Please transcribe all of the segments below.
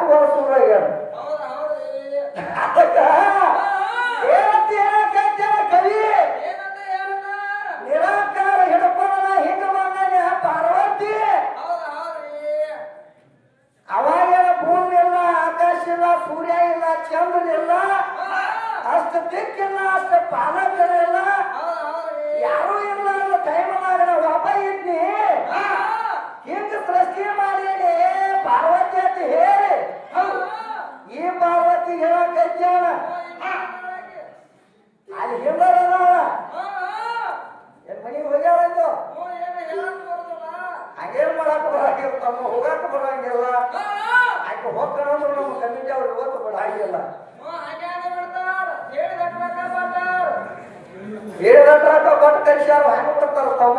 ಸೂಡ ಆಗ್ಯಾನ ಅದಕ್ಕ? ಏನಂತ ಹೇಳಕತ್ಯಾನ ಕವಿ ನಿರಾಕಾರ ಹಿಡ್ಕೊಂಡ ಹಿಂಗ ಬಂದಾನೆ ಪಾರ್ವತಿ. ಅವಾಗೆಲ್ಲ ಭೂಮಿ ಇಲ್ಲ ಆಕಾಶ ಇಲ್ಲ ಸೂರ್ಯ ಇಲ್ಲ ಚಂದ್ರ ಇಲ್ಲ ಅಷ್ಟ ದಿಕ್ಕಿಲ್ಲ ಅಷ್ಟ ಪಾಲಕರಿಲ್ಲ ಯಾರೂ ಇಲ್ಲ ಅನ್ನೋ ಟೈಮ್ನಾಗ ಒಬ್ಬ ಇದ್ನಿ. ಹಿಂಗ ಸೃಷ್ಟಿ ಮಾಡೀನಿ ಪಾರ್ವತಿ ಅಂತ ಹೇಳಿ. ಈ ಪಾರ್ವತಿ ಹೇಳಕತ್ಯಾನ ಅಲ್ಲಿ ಹಿಂದರ ಏನ್ ಮನೆಗೆ ಹೋಗ್ಯಾಳಂದು ಹಂಗೇನ್ ಮಾಡಾಕ ಬರಂಗಿಲ್ಲ ತಮ್ಮ ಹೋಗಾಕ ಬರಂಗಿಲ್ಲ ಆಕೆ ಹೋಗ್ತಾನ ಅಂದ್ರೆ ನಮ್ಮ ಕಮಿಟಿ ಅವ್ರು ಇವತ್ತು ಬಿಡಂಗಿಲ್ಲ ಹೇಳಿದಟ್ರಾಕ ಬಟ್ ಕಲಿಸ್ಯಾರ ಹೆಂಗ ಬರ್ತಾರ ತಮ್ಮ?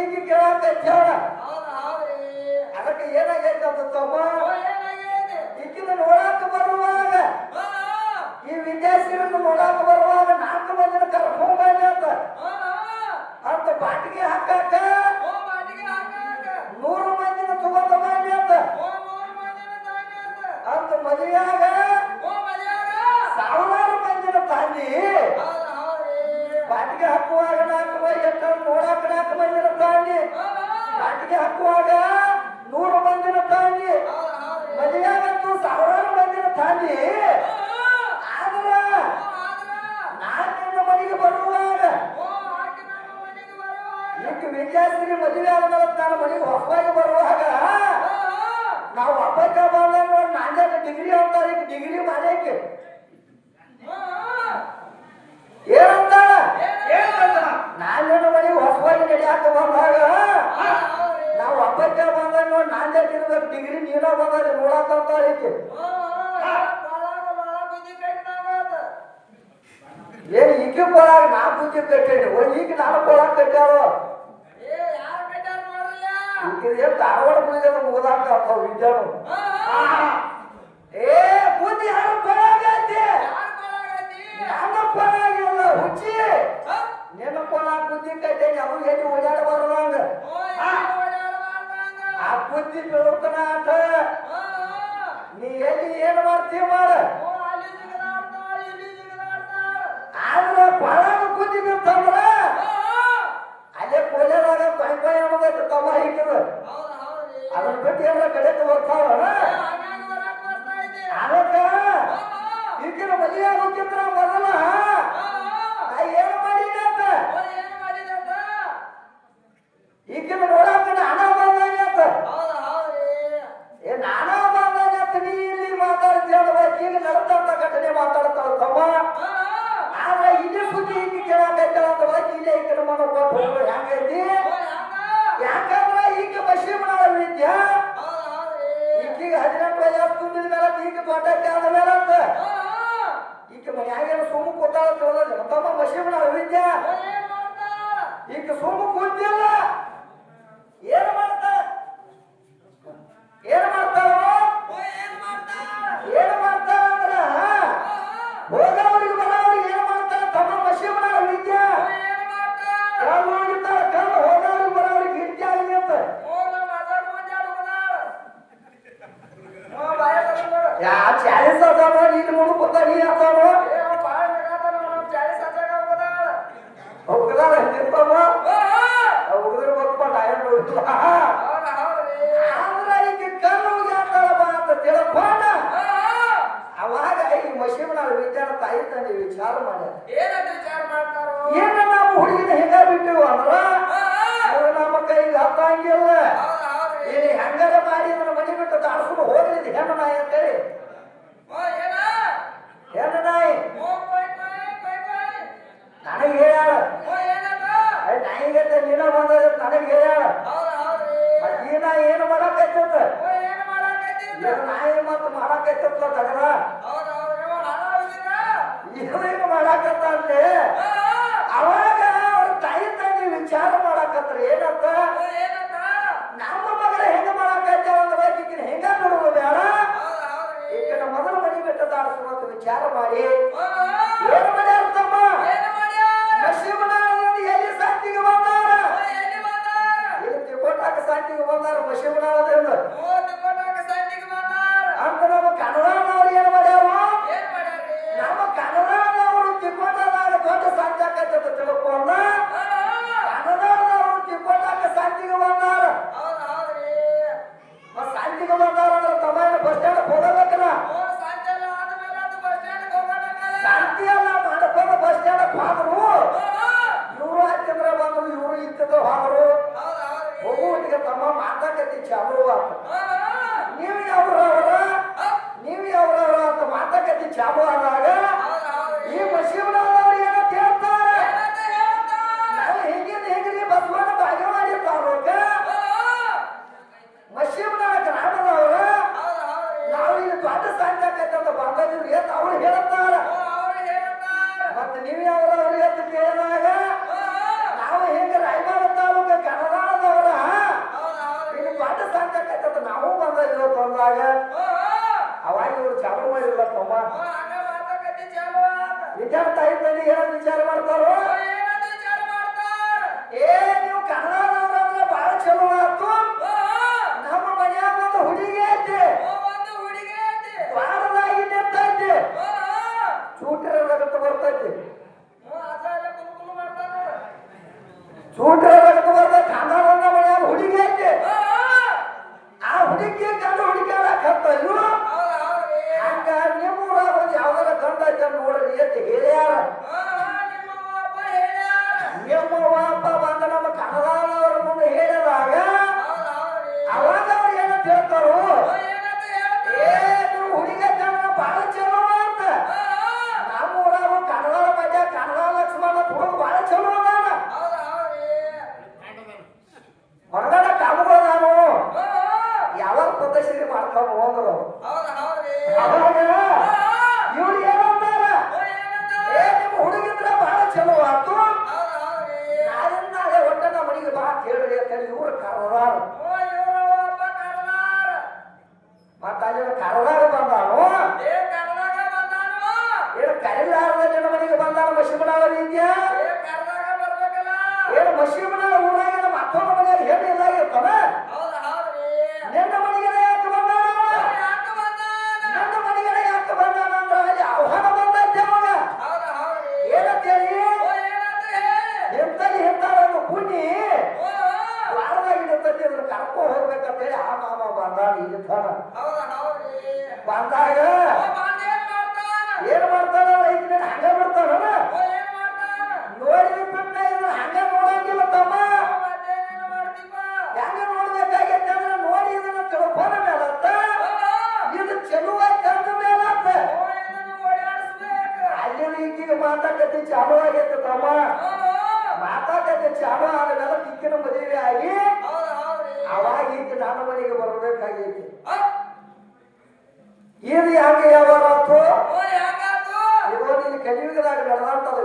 ವಾದಿ ಅತೀಜಿ ಕೇಳಾಕತ್ತಾಳ ಅದಕ್ಕೆ ಏನಾಗೈತೆ ಅಂತ ತಮ್ಮ? ದಿಕ್ಕಿನ ನೋಡಾಕ ಬರುವಾಗ ಈ ವಿದ್ಯಾರ್ಥಿಗಳನ್ನು ನೋಡಾಕ ವಿದ್ಯಾರ್ಥಿ ಮದುವೆ ಆದ್ಮೇಲೆ ನಾನು ಮನೆಗೆ ಹೊಸವಾಗಿ ಬರುವಾಗ ನಾವು ಹಬ್ಬಕ್ಕ ಬಂದ್ರೆ ನೋಡಿ ನಾನೇ ಡಿಗ್ರಿ ಅಂತಾರೆ, ಈಗ ಡಿಗ್ರಿ ಮಾಡಕ್ಕೆ ಏನಂತಾಳ? ನಾನು ನಿನ್ನ ಮನೆಗೆ ಹೊಸವಾಗಿ ನಡೆಯಾಕ ಬಂದಾಗ ನಾವು ಹಬ್ಬಕ್ಕೆ ಬಂದ್ರೆ ನೋಡಿ ನಾಂದೇ ಇರ್ಬೇಕು ಡಿಗ್ರಿ ನೀನ ಬಂದ್ರೆ ನೋಡಾಕ ಅಂತಾಳ ಕೊಳಾಗ ನಾ ಬುದ್ಧಿ ಕಟ್ಟೇನಿ ಒಂದ್ ಈಗ ನಾನು ಕೊಳಾಗ ಕಟ್ಟಾಳು ಏನ್ ಧಾರವಾಡ ಮುಗಿದ ಮುಗದಾಕ ಅಂತಾವ ವಿದ್ಯಾನು ಏ ಬುದ್ಧಿ ಯಾರು ಕೊಳಾಗೈತಿ ನನ್ನ ಕೊಳಾಗಿಲ್ಲ ಹುಚ್ಚಿ. ನಿನ್ನ ಕೊಳಾಗ ಬುದ್ಧಿ ಕಟ್ಟೇನಿ ಅವು ಎಲ್ಲಿ ಓಡಾಡ ಬರುವಂಗ ಆ. ಬುದ್ಧಿ ಬೀಳುತ್ತನ ಆಟ ಆದ್ರೆ ಬಹಳ ಕೂತಿದಂತಂದ್ರ ಅದೇ ಕೋಲೆದಾಗ ಕಾಯಿ ಕಾಯಿ ಅನ್ನೋದಕ್ಕೆ ತಮ್ಮ ಇಟ್ಟದ ಅದ್ರ ಬಗ್ಗೆ ಎಲ್ಲ ಕಡೆ ಬರ್ತಾವ ಅನ್ನೋದು ಗೊತ್ತ ಯಾಕಂದ್ರೆ ಈಗ ಬಶೀ ಮಾಡೋ ವಿದ್ಯಾ? ಈಗೀಗ ಹದಿನೆಂಟು ವಯಸ್ಸು ತುಂಬಿದ ಮೇಲೆ ಈಗ ದೊಡ್ಡ ಅಂತ ಮೇಲೆ ಅಂತ ಈಗ ಮನ್ಯಾಗೇನು ಸುಮ್ಮ ಕೊಟ್ಟಾಳ ತಮ್ಮ ಬಶೀ ಮಾಡೋ ಈಗ ಸುಮ್ಮ ಕೂತಿಲ್ಲ. ಏನು ಮಾಡ್ತಾರೆ ಏನು ಚಾಳಿಸ್ ಹಜಾರ ಈಗ ನೋಡು ಗೊತ್ತಾ ನೀ ಆತಾನ ಹೋಗದಾಳ ಈಗ ಕಲ್ಲು ಯಾಕಳವ ಅಂತ ತಿಳ್ಕೊಂಡ ಅವಾಗ ಈ ಮಶೀಮನ ವಿಚಾರ ತಾಯಿ ವಿಚಾರ ಮಾಡ ಏನ ನಾವು ಹೆಂಗ ಬಿಟ್ಟಿವು ಅಂದ್ರ ನಮ್ಮ ಕೈಗೆ ಹತ್ತಂಗಿಲ್ಲ ಇಲ್ಲಿ ಹೆಂಗಾರ ಮಾಡಿ ನನ್ನ ಮನೆ ಬಿಟ್ಟು ತಾಡ್ಸ್ಕೊಂಡು ಹೋಗ್ಲಿದ್ದು ಹೆಣ್ಣ ಅಂತೇಳಿ ನನಗೆ ಹೇಳ್ಯಾಳ. ನನಗೆ ನೀನ ಬಂದದ ನನಗೆ ಹೇಳ್ಯಾಳ. ಈ ನಾ ಏನು ಮಾಡಕ್ಕೈತದ ನಾಯಿ ಮತ್ತೆ ಮಾಡಕ್ಕೈತದ ತಗದ சபராக চারবার করো ವಶೀಮನ ಊರಾಗ ನಮ್ಮ ಅಪ್ಪನ ಮನೆಯಾಗ ಹೆಣ್ಣು ಎಲ್ಲ ಇರ್ತಾನ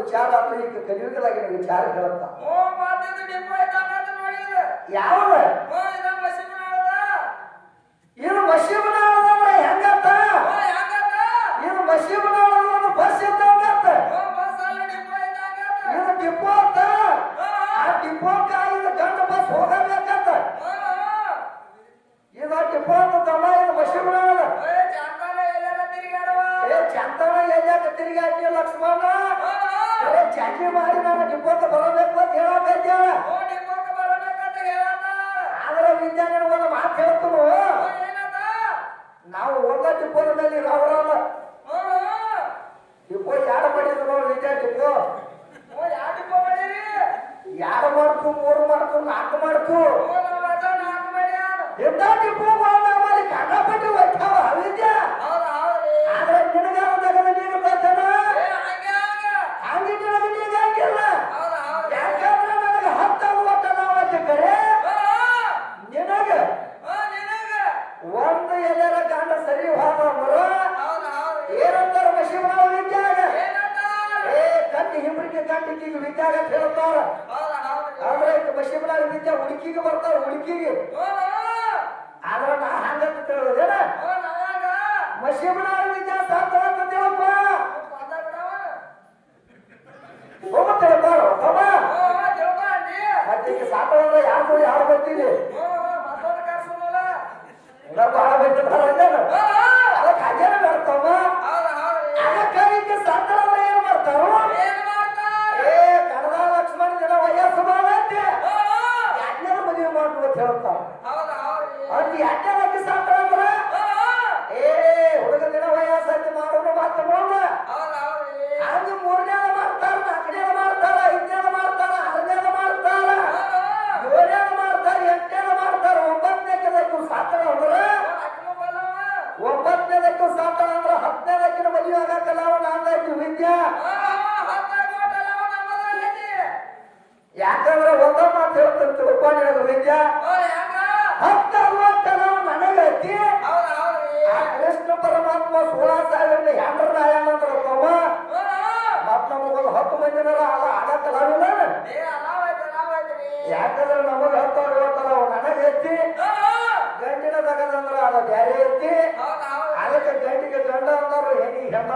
ವಿಚಾರ ಅಂತ ಈಗ ಕಲಿಯುಗಲಾಗಿನ ವಿಚಾರ ಹೇಳುತ್ತ? ಯಾವಾಗ ಇದು ಮಸೀಬನ ಹೆಂಗತ್ತ? ಇದು ಮಸೀಬನ ಬಸ್ ಇದ್ದಂಗತ್ತ? ಇನ್ನು ಡಿಪೋ ಅಂತ? ಆ ಡಿಪೋಕ್ಕ ಇದು ಗಂಡ ಬಸ್ ಹೋಗಬೇಕಂತ? ಇದು ಆ ಡಿಪೋ ಅಂತಲ್ಲ ಇದು ಮಸೀಬನ ಏ ಚಂದನ ಎಲ್ಲಾಕ ತಿರುಗಾಡ್ತೀಯ ಲಕ್ಷ್ಮಣ ಚಾಟಿ ಮಾಡಿ ನಾನು ಡಿಪೋಕ ಬರಬೇಕು ಅಂತ ಹೇಳಾಕ ಇದ್ದೇಳ. ಆದ್ರ ವಿದ್ಯಾರ್ಥಿ ಒಂದು ಮಾತು ಹೇಳ್ತನು. ನಾವು ಒಂದ ಡಿಪೋದ ಮೇಲೆ ರಾವ್ ಡಿಪೋ ಯಾರು ಮಾಡಿದ್ರು ನೋಡಿ ವಿದ್ಯಾರ್ಥಿ ಡಿಪೋ? ಯಾರು ಮಾಡ್ತು ಮೂರು ಮಾಡ್ತು ನಾಲ್ಕು ಮಾಡ್ತು? ಎಂತ ಡಿಪೋ ಮಾಡಿ ಕಂಡಪಟ್ಟು ಒಯ್ತಾವ ವಿದ್ಯಾ? ಆದ್ರೆ ನಿನಗ Let's give it. ಶಾಸ್ತ್ರದ ಏನಂತಾರ ತಮ್ಮ ಮತ್ ನಮಗೊಂದು ಹತ್ತು ಮಂದಿನಾರ ಅದ ಅದ ಕಲಾವಿಲ್ಲ ಯಾಕಂದ್ರೆ ನಮಗ ಹತ್ತು ಅರವತ್ತಲ್ಲ ನನಗೆ ಎತ್ತಿ ಗಂಟಿನ ತಗದಂದ್ರ ಅದ ಬ್ಯಾರೆ ಎತ್ತಿ ಅದಕ್ಕೆ ಗಂಟಿಗೆ ಗಂಡ ಅಂತಾರ ಹೆಣ್ಣಿಗೆ ಹೆಣ್ಣ